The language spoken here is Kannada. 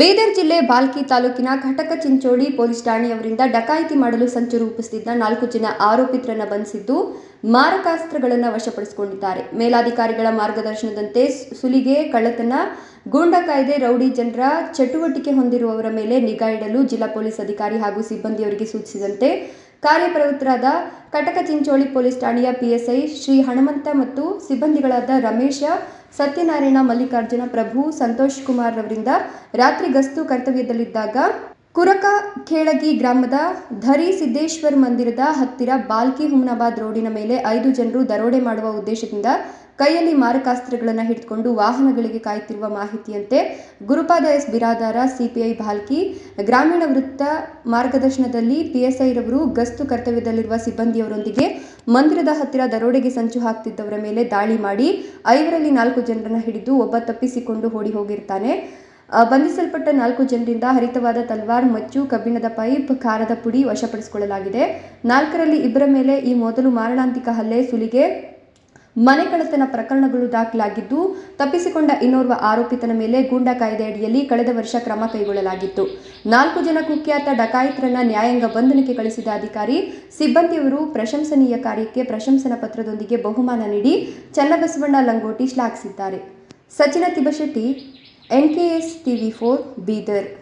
ಬೀದರ್ ಜಿಲ್ಲೆ ಬಾಲ್ಕಿ ತಾಲೂಕಿನ ಘಟಕ ಚಿಂಚೋಳಿ ಪೊಲೀಸ್ ಠಾಣೆಯವರಿಂದ ಡಕಾಯಿತಿ ಮಾಡಲು ಸಂಚು ರೂಪಿಸುತ್ತಿದ್ದ ನಾಲ್ಕು ಜನ ಆರೋಪಿತರನ್ನು ಬಂಧಿಸಿದ್ದು ಮಾರಕಾಸ್ತ್ರಗಳನ್ನು ವಶಪಡಿಸಿಕೊಂಡಿದ್ದಾರೆ. ಮೇಲಾಧಿಕಾರಿಗಳ ಮಾರ್ಗದರ್ಶನದಂತೆ ಸುಲಿಗೆ, ಕಳ್ಳತನ, ಗೂಂಡಾ ಕಾಯ್ದೆ, ರೌಡಿ ಜನರ ಚಟುವಟಿಕೆ ಹೊಂದಿರುವವರ ಮೇಲೆ ನಿಗಾ ಇಡಲು ಜಿಲ್ಲಾ ಪೊಲೀಸ್ ಅಧಿಕಾರಿ ಹಾಗೂ ಸಿಬ್ಬಂದಿಯವರಿಗೆ ಸೂಚಿಸಿದಂತೆ ಕಾರ್ಯಪ್ರವೃತ್ತರಾದ ಕಟಕ ಚಿಂಚೋಳಿ ಪೊಲೀಸ್ ಠಾಣೆಯ ಪಿಎಸ್ಐ ಶ್ರೀ ಹನುಮಂತ ಮತ್ತು ಸಿಬ್ಬಂದಿಗಳಾದ ರಮೇಶ, ಸತ್ಯನಾರಾಯಣ ಮಲ್ಲಿಕಾರ್ಜುನ ಪ್ರಭು, ಸಂತೋಷ್ ಕುಮಾರ್ ರವರಿಂದ ರಾತ್ರಿ ಗಸ್ತು ಕರ್ತವ್ಯದಲ್ಲಿದ್ದಾಗ ಕುರಕ ಖೇಳಗಿ ಗ್ರಾಮದ ಧರಿ ಸಿದ್ದೇಶ್ವರ್ ಮಂದಿರದ ಹತ್ತಿರ ಬಾಲ್ಕಿ ಹುಮನಾಬಾದ್ ರೋಡಿನ ಮೇಲೆ ಐದು ಜನರು ದರೋಡೆ ಮಾಡುವ ಉದ್ದೇಶದಿಂದ ಕೈಯಲ್ಲಿ ಮಾರಕಾಸ್ತ್ರಗಳನ್ನು ಹಿಡಿದುಕೊಂಡು ವಾಹನಗಳಿಗೆ ಕಾಯುತ್ತಿರುವ ಮಾಹಿತಿಯಂತೆ ಗುರುಪಾದ ಎಸ್ ಬಿರಾದಾರ, ಸಿಪಿಐ ಭಾಲ್ಕಿ ಗ್ರಾಮೀಣ ವೃತ್ತ ಮಾರ್ಗದರ್ಶನದಲ್ಲಿ ಪಿಎಸ್ಐರವರು ಗಸ್ತು ಕರ್ತವ್ಯದಲ್ಲಿರುವ ಸಿಬ್ಬಂದಿಯವರೊಂದಿಗೆ ಮಂದಿರದ ಹತ್ತಿರ ದರೋಡೆಗೆ ಸಂಚು ಹಾಕ್ತಿದ್ದವರ ಮೇಲೆ ದಾಳಿ ಮಾಡಿ ಐವರಲ್ಲಿ ನಾಲ್ಕು ಜನರನ್ನು ಹಿಡಿದು ಒಬ್ಬ ತಪ್ಪಿಸಿಕೊಂಡು ಓಡಿ ಹೋಗಿರ್ತಾನೆ. ಬಂಧಿಸಲ್ಪಟ್ಟ ನಾಲ್ಕು ಜನರಿಂದ ಹರಿತವಾದ ತಲ್ವಾರ್ ಮಚ್ಚು ಕಬ್ಬಿಣದ ಪೈಪ್, ಖಾರದ ಪುಡಿ ವಶಪಡಿಸಿಕೊಳ್ಳಲಾಗಿದೆ. ನಾಲ್ಕರಲ್ಲಿ ಇಬ್ಬರ ಮೇಲೆ ಈ ಮೊದಲು ಮಾರಣಾಂತಿಕ ಹಲ್ಲೆ ಸುಲಿಗೆ ಮನೆ ಕಳ್ಳತನ ಪ್ರಕರಣಗಳು ದಾಖಲಾಗಿದ್ದು, ತಪ್ಪಿಸಿಕೊಂಡ ಇನ್ನೋರ್ವ ಆರೋಪಿತನ ಮೇಲೆ ಗೂಂಡಾ ಕಾಯ್ದೆ ಅಡಿಯಲ್ಲಿ ಕಳೆದ ವರ್ಷ ಕ್ರಮ ಕೈಗೊಳ್ಳಲಾಗಿತ್ತು. ನಾಲ್ಕು ಜನ ಕುಖ್ಯಾತ ಡಕಾಯಿತರನ್ನ ನ್ಯಾಯಾಂಗ ಬಂಧನಕ್ಕೆ ಕಳಿಸಿದ ಅಧಿಕಾರಿ ಸಿಬ್ಬಂದಿಯವರು ಪ್ರಶಂಸನೀಯ ಕಾರ್ಯಕ್ಕೆ ಪ್ರಶಂಸನಾ ಪತ್ರದೊಂದಿಗೆ ಬಹುಮಾನ ನೀಡಿ ಚನ್ನಬಸವಣ್ಣ ಲಂಗೋಟಿ ಶ್ಲಾಘಿಸಿದ್ದಾರೆ. Sachin Tibashetty N K S T V for Bidar.